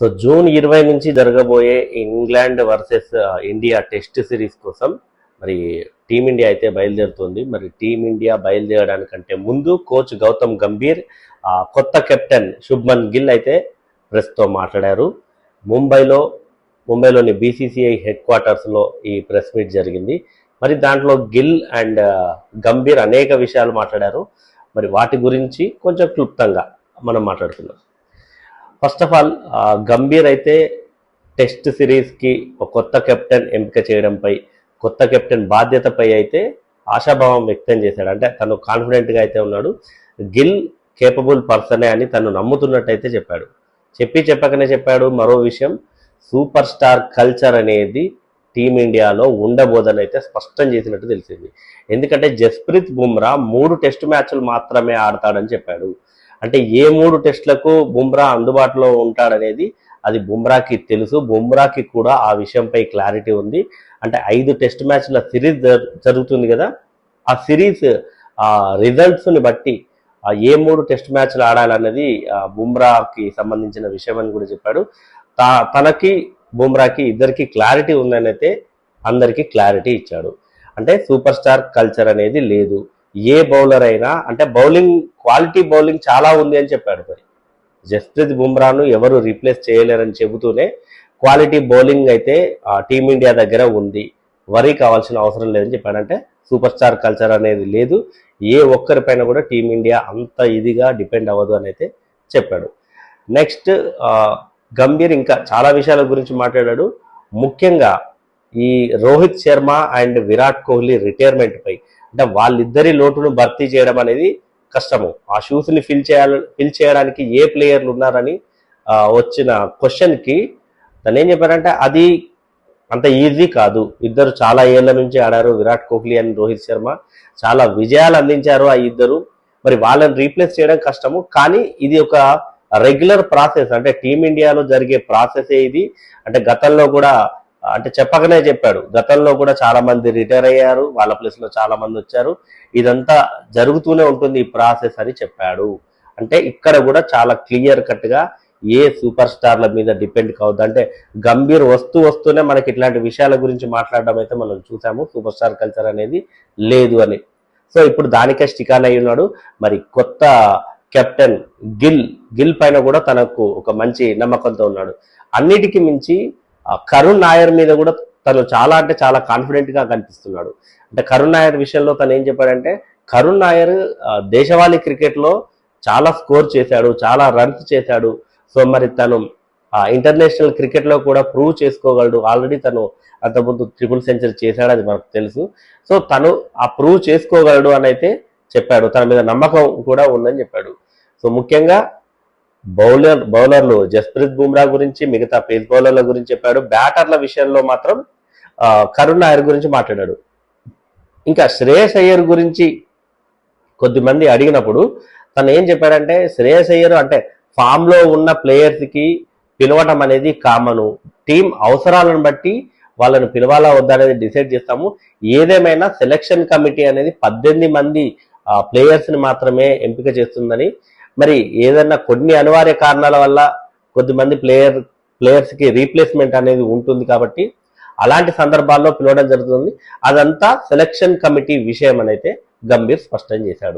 So June ఇరవై నుంచి జరగబోయే England versus India test series కోసం మరి టీమిండియా అయితే బయలుదేరుతుంది. మరి టీమిండియా బయలుదేరడానికంటే ముందు కోచ్ గౌతమ్ గంభీర్ కొత్త కెప్టెన్ శుభ్మన్ గిల్ అయితే ప్రెస్తో మాట్లాడారు. ముంబైలో ముంబైలోని బీసీసీఐ హెడ్ క్వార్టర్స్లో ఈ ప్రెస్ మీట్ జరిగింది. మరి దాంట్లో గిల్ అండ్ గంభీర్ అనేక విషయాలు మాట్లాడారు. మరి వాటి గురించి కొంచెం క్లుప్తంగా మనం మాట్లాడుకున్నాం ఫస్ట్ ఆఫ్ ఆల్ గంభీర్ అయితే టెస్ట్ సిరీస్కి ఒక కొత్త కెప్టెన్ ఎంపిక చేయడంపై కొత్త కెప్టెన్ బాధ్యతపై అయితే ఆశాభావం వ్యక్తం చేశాడు. అంటే తను కాన్ఫిడెంట్గా అయితే ఉన్నాడు. గిల్ కేపబుల్ పర్సనే అని తను నమ్ముతున్నట్టయితే చెప్పాడు. చెప్పి చెప్పకనే చెప్పాడు. మరో విషయం సూపర్ స్టార్ కల్చర్ అనేది టీమిండియాలో ఉండబోదని అయితే స్పష్టం చేసినట్టు తెలిసింది. ఎందుకంటే జస్ప్రీత్ బుమ్రా మూడు టెస్ట్ మ్యాచ్లు మాత్రమే ఆడతాడని చెప్పాడు. అంటే ఏ మూడు టెస్టులకు బుమ్రా అందుబాటులో ఉంటాడనేది అది బుమ్రాకి తెలుసు. బుమ్రాకి కూడా ఆ విషయంపై క్లారిటీ ఉంది. అంటే ఐదు టెస్ట్ మ్యాచ్ల సిరీస్ జరుగుతుంది కదా. ఆ సిరీస్ ఆ రిజల్ట్స్ని బట్టి ఏ మూడు టెస్ట్ మ్యాచ్లు ఆడాలన్నది ఆ బుమ్రాకి సంబంధించిన విషయం అని కూడా చెప్పాడు. తా- తనకి బుమ్రాకి ఇద్దరికి క్లారిటీ ఉందని అయితే అందరికీ క్లారిటీ ఇచ్చాడు. అంటే సూపర్ స్టార్ కల్చర్ అనేది లేదు. ఏ బౌలర్ అయినా అంటే బౌలింగ్ క్వాలిటీ బౌలింగ్ చాలా ఉంది అని చెప్పాడు మరి. జస్ప్రీత్ బుమ్రాను ఎవరు రీప్లేస్ చేయలేరని చెబుతూనే క్వాలిటీ బౌలింగ్ అయితే టీమిండియా దగ్గర ఉంది. వరీ కావాల్సిన అవసరం లేదని చెప్పాడు. అంటే సూపర్ స్టార్ కల్చర్ అనేది లేదు. ఏ ఒక్కరిపైన కూడా టీమిండియా అంత ఇదిగా డిపెండ్ అవ్వదు అని అయితే చెప్పాడు. నెక్స్ట్ గంభీర్ ఇంకా చాలా విషయాల గురించి మాట్లాడాడు. ముఖ్యంగా ఈ రోహిత్ శర్మ అండ్ విరాట్ కోహ్లీ రిటైర్మెంట్ పై అంటే వాళ్ళిద్దరి లోటును భర్తీ చేయడం అనేది కష్టము. ఆ షూస్ని ఫిల్ చేయాలి ఫిల్ చేయడానికి ఏ ప్లేయర్లు ఉన్నారని వచ్చిన క్వశ్చన్కి తను ఏం చెప్పారంటే అది అంత ఈజీ కాదు. ఇద్దరు చాలా ఏళ్ళ నుంచి ఆడారు. విరాట్ కోహ్లీ అండ్ రోహిత్ శర్మ చాలా విజయాలు అందించారు ఆ ఇద్దరు. మరి వాళ్ళని రీప్లేస్ చేయడం కష్టము. కానీ ఇది ఒక రెగ్యులర్ ప్రాసెస్. అంటే టీమిండియాలో జరిగే ప్రాసెసే ఇది. అంటే గతంలో కూడా అంటే చెప్పకనే చెప్పాడు. గతంలో కూడా చాలా మంది రిటైర్ అయ్యారు. వాళ్ళ ప్లేస్లో చాలా మంది వచ్చారు. ఇదంతా జరుగుతూనే ఉంటుంది ఈ ప్రాసెస్ అని చెప్పాడు. అంటే ఇక్కడ కూడా చాలా క్లియర్ కట్గా ఏ సూపర్ స్టార్ల మీద డిపెండ్ కావద్దు. అంటే గంభీర్ వస్తూ వస్తూనే మనకి ఇట్లాంటి విషయాల గురించి మాట్లాడడం అయితే మనం చూసాము. సూపర్ స్టార్ కల్చర్ అనేది లేదు అని. సో ఇప్పుడు దానికే స్టికాన్ అయి ఉన్నాడు. మరి కొత్త కెప్టెన్ గిల్ గిల్ పైన కూడా తనకు ఒక మంచి నమ్మకంతో ఉన్నాడు. అన్నిటికీ మించి కరుణ్ నాయర్ మీద కూడా తను చాలా అంటే చాలా కాన్ఫిడెంట్గా కనిపిస్తున్నాడు. అంటే కరుణ్ నాయర్ విషయంలో తను ఏం చెప్పాడంటే కరుణ్ నాయర్ దేశవాళీ క్రికెట్లో చాలా స్కోర్ చేశాడు చాలా రన్స్ చేశాడు. సో మరి తను ఇంటర్నేషనల్ క్రికెట్లో కూడా ప్రూవ్ చేసుకోగలడు. ఆల్రెడీ తను అంతకుముందు ట్రిపుల్ సెంచరీ చేశాడు అది మనకు తెలుసు. సో తను ఆ ప్రూవ్ చేసుకోగలడు అని అయితే చెప్పాడు. తన మీద నమ్మకం కూడా ఉందని చెప్పాడు. సో ముఖ్యంగా బౌలర్ బౌలర్లు జస్ప్రీత్ బుమ్రా గురించి మిగతా పేస్ బౌలర్ల గురించి చెప్పాడు. బ్యాటర్ల విషయంలో మాత్రం కరుణ్ నాయర్ గురించి మాట్లాడాడు. ఇంకా శ్రేయస్ అయ్యర్ గురించి కొద్దిమంది అడిగినప్పుడు తను ఏం చెప్పాడంటే శ్రేయస్ అయ్యర్ అంటే ఫామ్లో ఉన్న ప్లేయర్స్కి పిలవటం అనేది కామను టీం అవసరాలను బట్టి వాళ్ళను పిలవాలా వద్దా అనేది డిసైడ్ చేస్తాము. ఏదేమైనా సెలక్షన్ కమిటీ అనేది పద్దెనిమిది మంది ప్లేయర్స్ని మాత్రమే ఎంపిక చేస్తుందని. మరి ఏదన్నా కొన్ని అనివార్య కారణాల వల్ల కొద్దిమంది ప్లేయర్ ప్లేయర్స్కి రీప్లేస్మెంట్ అనేది ఉంటుంది కాబట్టి అలాంటి సందర్భాల్లో పిలవడం జరుగుతుంది. అదంతా సెలక్షన్ కమిటీ విషయం అని అయితే గంభీర్ స్పష్టం చేశాడు.